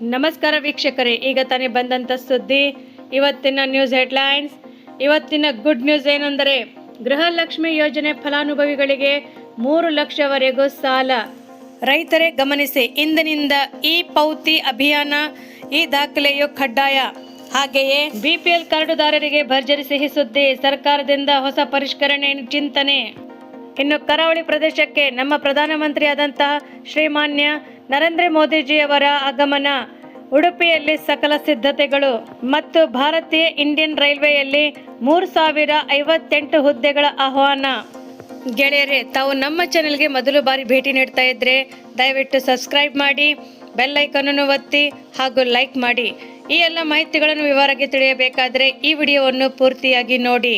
ನಮಸ್ಕಾರ ವೀಕ್ಷಕರೇ, ಈಗ ತಾನೇ ಬಂದಂಥ ಸುದ್ದಿ, ಇವತ್ತಿನ ನ್ಯೂಸ್ ಹೆಡ್ಲೈನ್ಸ್ ಇವತ್ತಿನ ಗುಡ್ ನ್ಯೂಸ್ ಏನೆಂದರೆ, ಗೃಹಲಕ್ಷ್ಮಿ ಯೋಜನೆ ಫಲಾನುಭವಿಗಳಿಗೆ ಮೂರು ಲಕ್ಷವರೆಗೂ ಸಾಲ. ರೈತರೇ ಗಮನಿಸಿ, ಇಂದಿನಿಂದ ಈ ಪೌತಿ ಅಭಿಯಾನ, ಈ ದಾಖಲೆಯು ಕಡ್ಡಾಯ. ಹಾಗೆಯೇ ಬಿಪಿಎಲ್ ಕಾರ್ಡುದಾರರಿಗೆ ಭರ್ಜರಿ ಸಿಹಿ ಸುದ್ದಿ, ಸರ್ಕಾರದಿಂದ ಹೊಸ ಪರಿಷ್ಕರಣೆ ಚಿಂತನೆ. ಇನ್ನು ಕರಾವಳಿ ಪ್ರದೇಶಕ್ಕೆ ನಮ್ಮ ಪ್ರಧಾನಮಂತ್ರಿಯಾದಂತಹ ಶ್ರೀಮಾನ್ಯ ನರೇಂದ್ರ ಮೋದಿಜಿಯವರ ಆಗಮನ ಉಡುಪಿಯಲ್ಲಿ ಸಕಲ ಸಿದ್ಧತೆಗಳು ಮತ್ತು ಭಾರತೀಯ ಇಂಡಿಯನ್ ರೈಲ್ವೆಯಲ್ಲಿ ಮೂರು ಸಾವಿರ ಐವತ್ತೆಂಟು ಹುದ್ದೆಗಳ ಆಹ್ವಾನ. ಗೆಳೆಯರೇ, ತಾವು ನಮ್ಮ ಚಾನೆಲ್ಗೆ ಮೊದಲು ಬಾರಿ ಭೇಟಿ ನೀಡ್ತಾ ಇದ್ರೆ ದಯವಿಟ್ಟು ಸಬ್ಸ್ಕ್ರೈಬ್ ಮಾಡಿ, ಬೆಲ್ ಅನ್ನು ಒತ್ತಿ ಹಾಗೂ ಲೈಕ್ ಮಾಡಿ. ಈ ಎಲ್ಲ ಮಾಹಿತಿಗಳನ್ನು ವಿವರವಾಗಿ ತಿಳಿಯಬೇಕಾದರೆ ಈ ವಿಡಿಯೋವನ್ನು ಪೂರ್ತಿಯಾಗಿ ನೋಡಿ.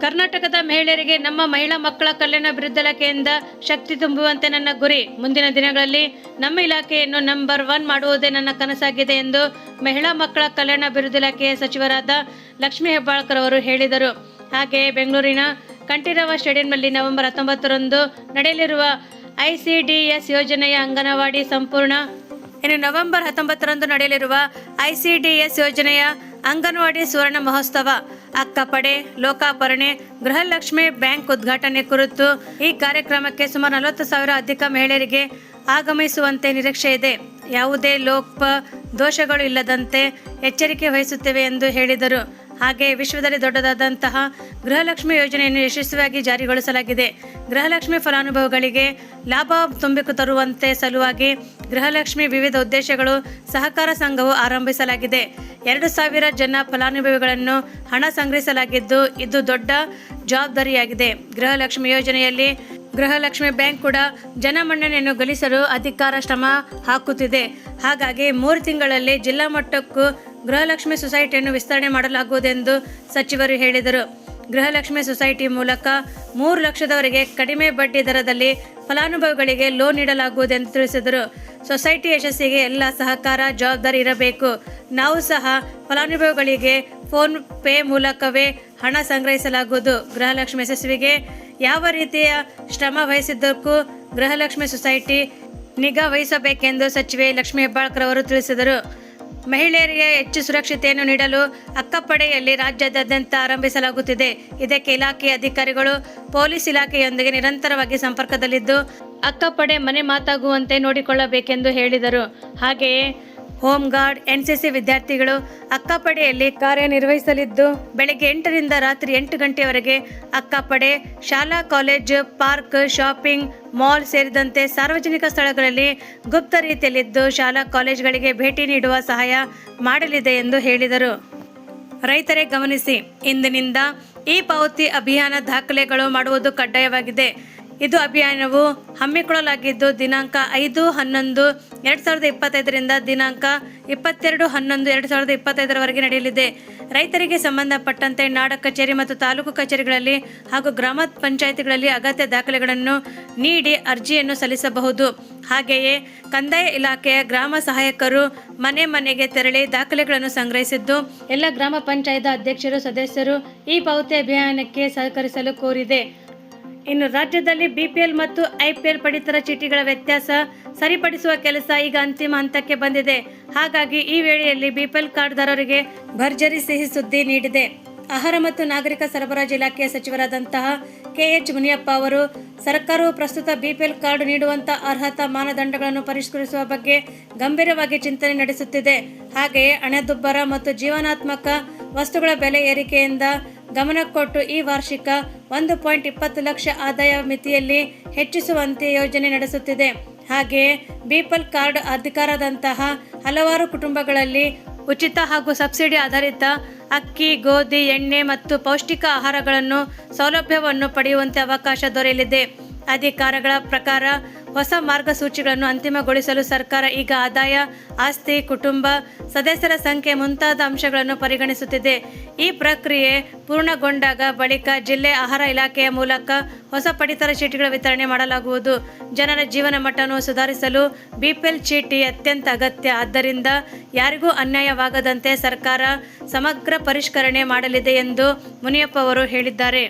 ಕರ್ನಾಟಕದ ಮಹಿಳೆಯರಿಗೆ ನಮ್ಮ ಮಹಿಳಾ ಮಕ್ಕಳ ಕಲ್ಯಾಣ ಇಲಾಖೆಯಿಂದ ಶಕ್ತಿ ತುಂಬುವಂತೆ ನನ್ನ ಗುರಿ. ಮುಂದಿನ ದಿನಗಳಲ್ಲಿ ನಮ್ಮ ಇಲಾಖೆಯನ್ನು ನಂಬರ್ ಒನ್ ಮಾಡುವುದೇ ನನ್ನ ಕನಸಾಗಿದೆ ಎಂದು ಮಹಿಳಾ ಮಕ್ಕಳ ಕಲ್ಯಾಣ ಇಲಾಖೆಯ ಸಚಿವರಾದ ಲಕ್ಷ್ಮೀ ಹೆಬ್ಬಾಳ್ಕರ್ ಅವರು ಹೇಳಿದರು. ಹಾಗೆ ಬೆಂಗಳೂರಿನ ಕಂಠೀರವ ಸ್ಟೇಡಿಯಂನಲ್ಲಿ ನವೆಂಬರ್ ಹತ್ತೊಂಬತ್ತರಂದು ನಡೆಯಲಿರುವ ಐಸಿಡಿಎಸ್ ಯೋಜನೆಯ ಅಂಗನವಾಡಿ ಸಂಪೂರ್ಣ ಇನ್ನು ನವೆಂಬರ್ ಹತ್ತೊಂಬತ್ತರಂದು ನಡೆಯಲಿರುವ ಐಸಿಡಿಎಸ್ ಯೋಜನೆಯ ಅಂಗನವಾಡಿ ಸುವರ್ಣ ಮಹೋತ್ಸವ, ಅಕ್ಕಪಡೆ, ಲೋಕಾಪರಣೆ, ಗೃಹಲಕ್ಷ್ಮಿ ಬ್ಯಾಂಕ್ ಉದ್ಘಾಟನೆ ಕುರಿತು ಈ ಕಾರ್ಯಕ್ರಮಕ್ಕೆ ಸುಮಾರು ನಲವತ್ತು ಸಾವಿರ ಅಧಿಕ ಮಹಿಳೆಯರಿಗೆ ಆಗಮಿಸುವಂತೆ ನಿರೀಕ್ಷೆ ಇದೆ. ಯಾವುದೇ ಲೋಪ, ದೋಷಗಳು ಇಲ್ಲದಂತೆ ಎಚ್ಚರಿಕೆ ವಹಿಸುತ್ತೇವೆ ಎಂದು ಹೇಳಿದರು. ಹಾಗೆ ವಿಶ್ವದಲ್ಲಿ ದೊಡ್ಡದಾದಂತಹ ಗೃಹಲಕ್ಷ್ಮಿ ಯೋಜನೆಯನ್ನು ಯಶಸ್ವಿಯಾಗಿ ಜಾರಿಗೊಳಿಸಲಾಗಿದೆ. ಗೃಹಲಕ್ಷ್ಮಿ ಫಲಾನುಭವಿಗಳಿಗೆ ಲಾಭ ತುಂಬಿಕು ತರುವಂತೆ ಸಲುವಾಗಿ ಗೃಹಲಕ್ಷ್ಮಿ ವಿವಿಧ ಉದ್ದೇಶಗಳು ಸಹಕಾರ ಸಂಘವು ಆರಂಭಿಸಲಾಗಿದೆ. ಎರಡು ಸಾವಿರ ಜನ ಫಲಾನುಭವಿಗಳನ್ನು ಹಣ ಸಂಗ್ರಹಿಸಲಾಗಿದ್ದು ಇದು ದೊಡ್ಡ ಜವಾಬ್ದಾರಿಯಾಗಿದೆ. ಗೃಹಲಕ್ಷ್ಮಿ ಯೋಜನೆಯಲ್ಲಿ ಗೃಹಲಕ್ಷ್ಮಿ ಬ್ಯಾಂಕ್ ಕೂಡ ಜನಮನ್ನಣೆಯನ್ನು ಗಳಿಸಲು ಅಧಿಕಾರ ಶ್ರಮ ಹಾಕುತ್ತಿದೆ. ಹಾಗಾಗಿ ಮೂರು ತಿಂಗಳಲ್ಲಿ ಜಿಲ್ಲಾ ಮಟ್ಟಕ್ಕೂ ಗೃಹಲಕ್ಷ್ಮಿ ಸೊಸೈಟಿಯನ್ನು ವಿಸ್ತರಣೆ ಮಾಡಲಾಗುವುದೆಂದು ಸಚಿವರು ಹೇಳಿದರು. ಗೃಹಲಕ್ಷ್ಮಿ ಸೊಸೈಟಿ ಮೂಲಕ ಮೂರು ಲಕ್ಷದವರೆಗೆ ಕಡಿಮೆ ಬಡ್ಡಿ ದರದಲ್ಲಿ ಫಲಾನುಭವಿಗಳಿಗೆ ಲೋನ್ ನೀಡಲಾಗುವುದೆಂದು ತಿಳಿಸಿದರು. ಸೊಸೈಟಿ ಯಶಸ್ಸಿಗೆ ಎಲ್ಲ ಸಹಕಾರ, ಜವಾಬ್ದಾರಿ ಇರಬೇಕು. ನಾವು ಸಹ ಫಲಾನುಭವಿಗಳಿಗೆ ಫೋನ್ ಪೇ ಮೂಲಕವೇ ಹಣ ಸಂಗ್ರಹಿಸಲಾಗುವುದು. ಗೃಹಲಕ್ಷ್ಮಿ ಯಶಸ್ವಿಗೆ ಯಾವ ರೀತಿಯ ಶ್ರಮ ವಹಿಸಿದ್ದಕ್ಕೂ ಗೃಹಲಕ್ಷ್ಮಿ ಸೊಸೈಟಿ ನಿಗಾ ವಹಿಸಬೇಕೆಂದು ಸಚಿವೆ ಲಕ್ಷ್ಮೀ ಹೆಬ್ಬಾಳ್ಕರ್ ಅವರು ತಿಳಿಸಿದರು. ಮಹಿಳೆಯರಿಗೆ ಹೆಚ್ಚು ಸುರಕ್ಷತೆಯನ್ನು ನೀಡಲು ಅಕ್ಕಪಡೆಯಲ್ಲಿ ರಾಜ್ಯಾದ್ಯಂತ ಆರಂಭಿಸಲಾಗುತ್ತಿದೆ. ಇದಕ್ಕೆ ಇಲಾಖೆಯ ಅಧಿಕಾರಿಗಳು, ಪೊಲೀಸ್ ಇಲಾಖೆಯೊಂದಿಗೆ ನಿರಂತರವಾಗಿ ಸಂಪರ್ಕದಲ್ಲಿದ್ದು, ಅಕ್ಕಪಡೆ ಮನೆ ಮಾತಾಗುವಂತೆ ನೋಡಿಕೊಳ್ಳಬೇಕೆಂದು ಹೇಳಿದರು. ಹಾಗೆಯೇ ಹೋಮ್ ಗಾರ್ಡ್ ಎನ್ಸಿಸಿ ವಿದ್ಯಾರ್ಥಿಗಳು ಅಕ್ಕಪಡೆಯಲ್ಲಿ ಕಾರ್ಯನಿರ್ವಹಿಸಲಿದ್ದು, ಬೆಳಗ್ಗೆ ಎಂಟರಿಂದ ರಾತ್ರಿ ಎಂಟು ಗಂಟೆಯವರೆಗೆ ಅಕ್ಕಪಡೆ, ಶಾಲಾ, ಕಾಲೇಜು, ಪಾರ್ಕ್, ಶಾಪಿಂಗ್, ಮಾಲ್ ಸೇರಿದಂತೆ ಸಾರ್ವಜನಿಕ ಸ್ಥಳಗಳಲ್ಲಿ ಗುಪ್ತ ರೀತಿಯಲ್ಲಿದ್ದು ಶಾಲಾ, ಕಾಲೇಜುಗಳಿಗೆ ಭೇಟಿ ನೀಡುವ ಸಹಾಯ ಮಾಡಲಿದೆ ಎಂದು ಹೇಳಿದರು. ರೈತರೇ ಗಮನಿಸಿ, ಇಂದಿನಿಂದ ಈ ಪಾವತಿ ಅಭಿಯಾನ ದಾಖಲೆಗಳು ಮಾಡುವುದು ಕಡ್ಡಾಯವಾಗಿದೆ. ಇದು ಅಭಿಯಾನವು ಹಮ್ಮಿಕೊಳ್ಳಲಾಗಿದ್ದು, ದಿನಾಂಕ ಐದು ಹನ್ನೊಂದು ಎರಡು ಸಾವಿರದ ಇಪ್ಪತ್ತೈದರಿಂದ ದಿನಾಂಕ ಇಪ್ಪತ್ತೆರಡು ಹನ್ನೊಂದು ಎರಡು ಸಾವಿರದ ಇಪ್ಪತ್ತೈದರವರೆಗೆ ನಡೆಯಲಿದೆ. ರೈತರಿಗೆ ಸಂಬಂಧಪಟ್ಟಂತೆ ನಾಡ ಕಚೇರಿ ಮತ್ತು ತಾಲೂಕು ಕಚೇರಿಗಳಲ್ಲಿ ಹಾಗೂ ಗ್ರಾಮ ಪಂಚಾಯಿತಿಗಳಲ್ಲಿ ಅಗತ್ಯ ದಾಖಲೆಗಳನ್ನು ನೀಡಿ ಅರ್ಜಿಯನ್ನು ಸಲ್ಲಿಸಬಹುದು. ಹಾಗೆಯೇ ಕಂದಾಯ ಇಲಾಖೆಯ ಗ್ರಾಮ ಸಹಾಯಕರು ಮನೆ ಮನೆಗೆ ತೆರಳಿ ದಾಖಲೆಗಳನ್ನು ಸಂಗ್ರಹಿಸಿದ್ದು, ಎಲ್ಲ ಗ್ರಾಮ ಪಂಚಾಯತ್ ಅಧ್ಯಕ್ಷರು, ಸದಸ್ಯರು ಈ ಪಾವತಿ ಅಭಿಯಾನಕ್ಕೆ ಸಹಕರಿಸಲು ಕೋರಿದೆ. ಇನ್ನು ರಾಜ್ಯದಲ್ಲಿ ಬಿಪಿಎಲ್ ಮತ್ತು ಐಪಿಎಲ್ ಪಡಿತರ ಚೀಟಿಗಳ ವ್ಯತ್ಯಾಸ ಸರಿಪಡಿಸುವ ಕೆಲಸ ಈಗ ಅಂತಿಮ ಹಂತಕ್ಕೆ ಬಂದಿದೆ. ಹಾಗಾಗಿ ಈ ವೇಳೆಯಲ್ಲಿ ಬಿಪಿಎಲ್ ಕಾರ್ಡ್ದಾರರಿಗೆ ಭರ್ಜರಿ ಸಿಹಿ ಸುದ್ದಿ ನೀಡಿದೆ. ಆಹಾರ ಮತ್ತು ನಾಗರಿಕ ಸರಬರಾಜು ಇಲಾಖೆಯ ಸಚಿವರಾದಂತಹ ಕೆಎಚ್ ಮುನಿಯಪ್ಪ ಅವರು, ಸರ್ಕಾರವು ಪ್ರಸ್ತುತ ಬಿಪಿಎಲ್ ಕಾರ್ಡ್ ನೀಡುವಂತಹ ಅರ್ಹತಾ ಮಾನದಂಡಗಳನ್ನು ಪರಿಷ್ಕರಿಸುವ ಬಗ್ಗೆ ಗಂಭೀರವಾಗಿ ಚಿಂತನೆ ನಡೆಸುತ್ತಿದೆ. ಹಾಗೆಯೇ ಹಣದುಬ್ಬರ ಮತ್ತು ಜೀವನಾತ್ಮಕ ವಸ್ತುಗಳ ಬೆಲೆ ಏರಿಕೆಯಿಂದ ಗಮನ ಕೊಟ್ಟು ಈ ವಾರ್ಷಿಕ ಒಂದು ಪಾಯಿಂಟ್ ಇಪ್ಪತ್ತು ಲಕ್ಷ ಆದಾಯ ಮಿತಿಯಲ್ಲಿ ಹೆಚ್ಚಿಸುವಂತೆ ಯೋಜನೆ ನಡೆಸುತ್ತಿದೆ. ಹಾಗೆಯೇ ಬಿಪಲ್ ಕಾರ್ಡ್ ಅಧಿಕಾರದಂತಹ ಹಲವಾರು ಕುಟುಂಬಗಳಲ್ಲಿ ಉಚಿತ ಹಾಗೂ ಸಬ್ಸಿಡಿ ಆಧಾರಿತ ಅಕ್ಕಿ, ಗೋಧಿ, ಎಣ್ಣೆ ಮತ್ತು ಪೌಷ್ಟಿಕ ಆಹಾರಗಳನ್ನು ಸೌಲಭ್ಯವನ್ನು ಪಡೆಯುವಂತೆ ಅವಕಾಶ ದೊರೆಯಲಿದೆ. ಅಧಿಕಾರಗಳ ಪ್ರಕಾರ ಹೊಸ ಮಾರ್ಗಸೂಚಿಗಳನ್ನು ಅಂತಿಮಗೊಳಿಸಲು ಸರ್ಕಾರ ಈಗ ಆದಾಯ, ಆಸ್ತಿ, ಕುಟುಂಬ, ಸದಸ್ಯರ ಸಂಖ್ಯೆ ಮುಂತಾದ ಅಂಶಗಳನ್ನು ಪರಿಗಣಿಸುತ್ತಿದೆ. ಈ ಪ್ರಕ್ರಿಯೆ ಪೂರ್ಣಗೊಂಡಾಗ ಬಳಿಕ ಜಿಲ್ಲೆ ಆಹಾರ ಇಲಾಖೆಯ ಮೂಲಕ ಹೊಸ ಪಡಿತರ ಚೀಟಿಗಳ ವಿತರಣೆ ಮಾಡಲಾಗುವುದು. ಜನರ ಜೀವನ ಮಟ್ಟವನ್ನು ಸುಧಾರಿಸಲು ಬಿಪಿಎಲ್ ಚೀಟಿ ಅತ್ಯಂತ ಅಗತ್ಯ. ಆದ್ದರಿಂದ ಯಾರಿಗೂ ಅನ್ಯಾಯವಾಗದಂತೆ ಸರ್ಕಾರ ಸಮಗ್ರ ಪರಿಷ್ಕರಣೆ ಮಾಡಲಿದೆ ಎಂದು ಮುನಿಯಪ್ಪ ಅವರು ಹೇಳಿದ್ದಾರೆ.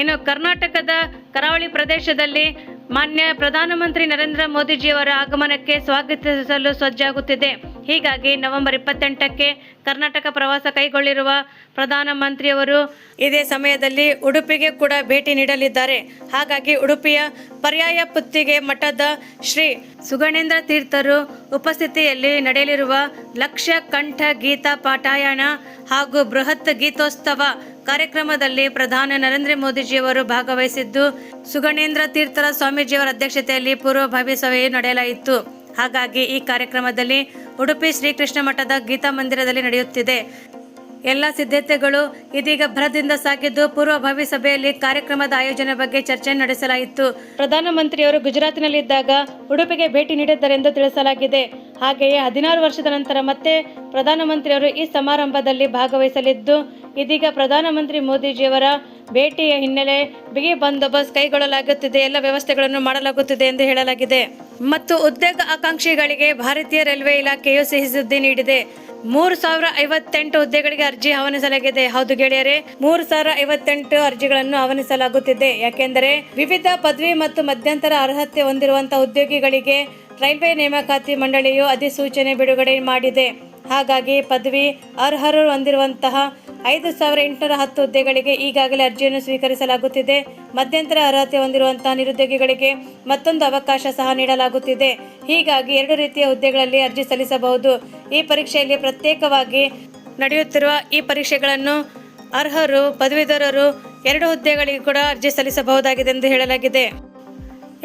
ಇನ್ನು ಕರ್ನಾಟಕದ ಕರಾವಳಿ ಪ್ರದೇಶದಲ್ಲಿ ಮಾನ್ಯ ಪ್ರಧಾನಮಂತ್ರಿ ನರೇಂದ್ರ ಮೋದಿಜಿಯವರ ಆಗಮನಕ್ಕೆ ಸ್ವಾಗತಿಸಲು ಸಜ್ಜಾಗುತ್ತಿದೆ. ಹೀಗಾಗಿ ನವೆಂಬರ್ ಇಪ್ಪತ್ತೆಂಟಕ್ಕೆ ಕರ್ನಾಟಕ ಪ್ರವಾಸ ಕೈಗೊಳ್ಳಿರುವ ಪ್ರಧಾನಮಂತ್ರಿಯವರು ಇದೇ ಸಮಯದಲ್ಲಿ ಉಡುಪಿಗೆ ಕೂಡ ಭೇಟಿ ನೀಡಲಿದ್ದಾರೆ. ಹಾಗಾಗಿ ಉಡುಪಿಯ ಪರ್ಯಾಯ ಪುತ್ತಿಗೆ ಮಠದ ಶ್ರೀ ಸುಗಣೇಂದ್ರ ತೀರ್ಥರು ಉಪಸ್ಥಿತಿಯಲ್ಲಿ ನಡೆಯಲಿರುವ ಲಕ್ಷ ಕಂಠ ಗೀತಾ ಪಾಠಾಯಣ ಹಾಗೂ ಬೃಹತ್ ಗೀತೋತ್ಸವ ಕಾರ್ಯಕ್ರಮದಲ್ಲಿ ಪ್ರಧಾನಿ ನರೇಂದ್ರ ಮೋದಿಜಿಯವರು ಭಾಗವಹಿಸಿದ್ದು ಸುಗಣೇಂದ್ರ ತೀರ್ಥರ ಸ್ವಾಮೀಜಿಯವರ ಅಧ್ಯಕ್ಷತೆಯಲ್ಲಿ ಪೂರ್ವಭಾವಿ ಸಭೆಯು ನಡೆಯಲಾಯಿತು. ಹಾಗಾಗಿ ಈ ಕಾರ್ಯಕ್ರಮದಲ್ಲಿ ಉಡುಪಿ ಶ್ರೀಕೃಷ್ಣ ಮಠದ ಗೀತಾ ಮಂದಿರದಲ್ಲಿ ನಡೆಯುತ್ತಿದೆ. ಎಲ್ಲ ಸಿದ್ಧತೆಗಳು ಇದೀಗ ಭರದಿಂದ ಸಾಗಿದ್ದು ಪೂರ್ವಭಾವಿ ಸಭೆಯಲ್ಲಿ ಕಾರ್ಯಕ್ರಮದ ಆಯೋಜನೆ ಬಗ್ಗೆ ಚರ್ಚೆ ನಡೆಸಲಾಯಿತು. ಪ್ರಧಾನಮಂತ್ರಿಯವರು ಗುಜರಾತಿನಲ್ಲಿದ್ದಾಗ ಉಡುಪಿಗೆ ಭೇಟಿ ನೀಡಿದ್ದರೆಂದು ತಿಳಿಸಲಾಗಿದೆ. ಹಾಗೆಯೇ ಹದಿನಾರು ವರ್ಷದ ನಂತರ ಮತ್ತೆ ಪ್ರಧಾನಮಂತ್ರಿಯವರು ಈ ಸಮಾರಂಭದಲ್ಲಿ ಭಾಗವಹಿಸಲಿದ್ದು, ಇದೀಗ ಪ್ರಧಾನಮಂತ್ರಿ ಮೋದಿಜಿಯವರ ಭೇಟಿಯ ಹಿನ್ನೆಲೆ ಬಿಗಿ ಬಂದೋಬಸ್ತ್ ಕೈಗೊಳ್ಳಲಾಗುತ್ತಿದೆ. ಎಲ್ಲ ವ್ಯವಸ್ಥೆಗಳನ್ನು ಮಾಡಲಾಗುತ್ತಿದೆ ಎಂದು ಹೇಳಲಾಗಿದೆ. ಮತ್ತು ಉದ್ಯೋಗ ಆಕಾಂಕ್ಷಿಗಳಿಗೆ ಭಾರತೀಯ ರೈಲ್ವೆ ಇಲಾಖೆಯು ಸಿಹಿ ಸುದ್ದಿ ನೀಡಿದೆ. ಮೂರು ಸಾವಿರ ಐವತ್ತೆಂಟು ಹುದ್ದೆಗಳಿಗೆ ಅರ್ಜಿ ಆಹ್ವಾನಿಸಲಾಗಿದೆ. ಹೌದು ಗೆಳೆಯರೆ, ಮೂರು ಸಾವಿರ ಐವತ್ತೆಂಟು ಅರ್ಜಿಗಳನ್ನು ಆಹ್ವಾನಿಸಲಾಗುತ್ತಿದೆ. ಯಾಕೆಂದರೆ ವಿವಿಧ ಪದವಿ ಮತ್ತು ಮಧ್ಯಂತರ ಅರ್ಹತೆ ಹೊಂದಿರುವಂತಹ ಉದ್ಯೋಗಿಗಳಿಗೆ ರೈಲ್ವೆ ನೇಮಕಾತಿ ಮಂಡಳಿಯು ಅಧಿಸೂಚನೆ ಬಿಡುಗಡೆ ಮಾಡಿದೆ. ಹಾಗಾಗಿ ಪದವಿ ಅರ್ಹರು ಹೊಂದಿರುವಂತಹ ಐದು ಸಾವಿರ ಎಂಟುನೂರ ಹತ್ತು ಹುದ್ದೆಗಳಿಗೆ ಈಗಾಗಲೇ ಅರ್ಜಿಯನ್ನು ಸ್ವೀಕರಿಸಲಾಗುತ್ತಿದೆ. ಮಧ್ಯಂತರ ಅರ್ಹತೆ ಹೊಂದಿರುವಂತಹ ನಿರುದ್ಯೋಗಿಗಳಿಗೆ ಮತ್ತೊಂದು ಅವಕಾಶ ಸಹ ನೀಡಲಾಗುತ್ತಿದೆ. ಹೀಗಾಗಿ ಎರಡು ರೀತಿಯ ಹುದ್ದೆಗಳಲ್ಲಿ ಅರ್ಜಿ ಸಲ್ಲಿಸಬಹುದು. ಈ ಪರೀಕ್ಷೆಯಲ್ಲಿ ಪ್ರತ್ಯೇಕವಾಗಿ ನಡೆಯುತ್ತಿರುವ ಈ ಪರೀಕ್ಷೆಗಳನ್ನು ಅರ್ಹರು, ಪದವೀಧರರು ಎರಡು ಹುದ್ದೆಗಳಿಗೆ ಕೂಡ ಅರ್ಜಿ ಸಲ್ಲಿಸಬಹುದಾಗಿದೆ ಎಂದು ಹೇಳಲಾಗಿದೆ.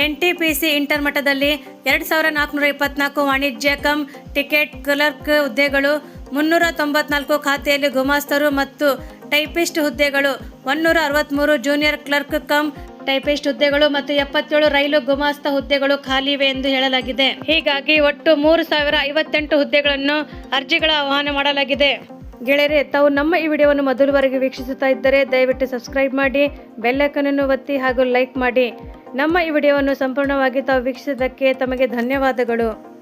N T P C inter ಮಟ್ಟದಲ್ಲಿ ಎರಡು ಸಾವಿರ ನಾಲ್ಕುನೂರ ಇಪ್ಪತ್ನಾಲ್ಕು ವಾಣಿಜ್ಯ ಕಂ ಟಿಕೆಟ್ ಕ್ಲರ್ಕ್ ಹುದ್ದೆಗಳು, ಮುನ್ನೂರ ತೊಂಬತ್ನಾಲ್ಕು ಖಾತೆಯಲ್ಲಿ ಗುಮಾಸ್ತರು ಮತ್ತು ಟೈಪಿಸ್ಟ್ ಹುದ್ದೆಗಳು ಒನ್ನೂರ ಅರವತ್ತ್ಮೂರು ಜೂನಿಯರ್ ಕ್ಲರ್ಕ್ ಕಮ್ ಟೈಪಿಸ್ಟ್ ಹುದ್ದೆಗಳು ಮತ್ತು ಎಪ್ಪತ್ತೇಳು ರೈಲು ಗುಮಾಸ್ತ ಹುದ್ದೆಗಳು ಖಾಲಿ ಇವೆ ಎಂದು ಹೇಳಲಾಗಿದೆ. ಹೀಗಾಗಿ ಒಟ್ಟು ಮೂರು ಸಾವಿರ ಐವತ್ತೆಂಟು ಹುದ್ದೆಗಳನ್ನು ಅರ್ಜಿಗಳ ಆಹ್ವಾನ ಮಾಡಲಾಗಿದೆ. ಗೆಳೆಯರೆ, ತಾವು ನಮ್ಮ ಈ ವಿಡಿಯೋವನ್ನು ಮೊದಲವರೆಗೆ ವೀಕ್ಷಿಸುತ್ತಾ ಇದ್ದರೆ ದಯವಿಟ್ಟು ಸಬ್ಸ್ಕ್ರೈಬ್ ಮಾಡಿ ಬೆಲ್ಲೈಕನನ್ನು ಒತ್ತಿ ಹಾಗೂ ಲೈಕ್ ಮಾಡಿ. ನಮ್ಮ ಈ ವಿಡಿಯೋವನ್ನು ಸಂಪೂರ್ಣವಾಗಿ ತಾವು ವೀಕ್ಷಿಸಿದ್ದಕ್ಕೆ ತಮಗೆ ಧನ್ಯವಾದಗಳು.